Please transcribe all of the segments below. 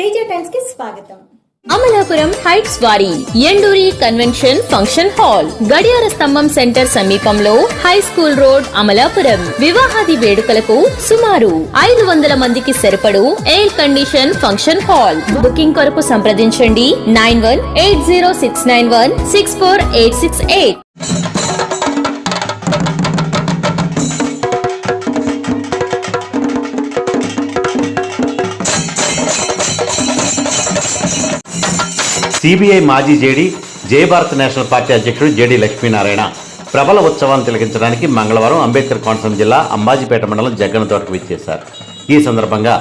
టైమ్స్కి స్వాగతం. అమలాపురం హైట్స్ వారి Enduri convention function hall గడియార స్తంభం సెంటర్ సమీపంలో హై స్కూల్ రోడ్ అమలాపురం. వివాహాది వేడుకలకు సుమారు ఐదు వందల మందికి సరిపడు air condition function hall. Booking కొరకు సంప్రదించండి nine one eight zero six nine one six four eight six eight. CBI మాజీ జేడీ జయభారత్ నేషనల్ పార్టీ అధ్యక్షుడు జేడీ లక్ష్మీనారాయణ. ప్రబల ఉత్సవాన్ని తిలకించడానికి మంగళవారం అంబేద్కర్ కోనసీమ జిల్లా అంబాజీపేట మండలం జగ్గనతోటకు విచ్చేశారు. ఈ సందర్భంగా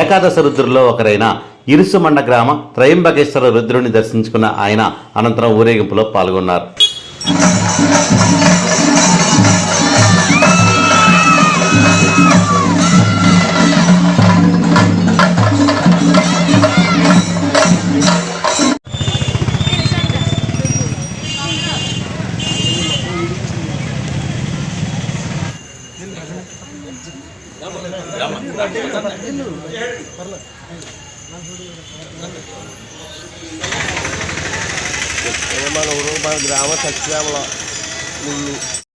ఏకాదశ రుద్రుల్లో ఒకరైన ఇరుసుమండ గ్రామ త్రయంబకేశ్వర రుద్రుని దర్శించుకున్న ఆయన అనంతరం ఊరేగింపులో పాల్గొన్నారు. మన ఊరు మన గ్రామ సత్యామలో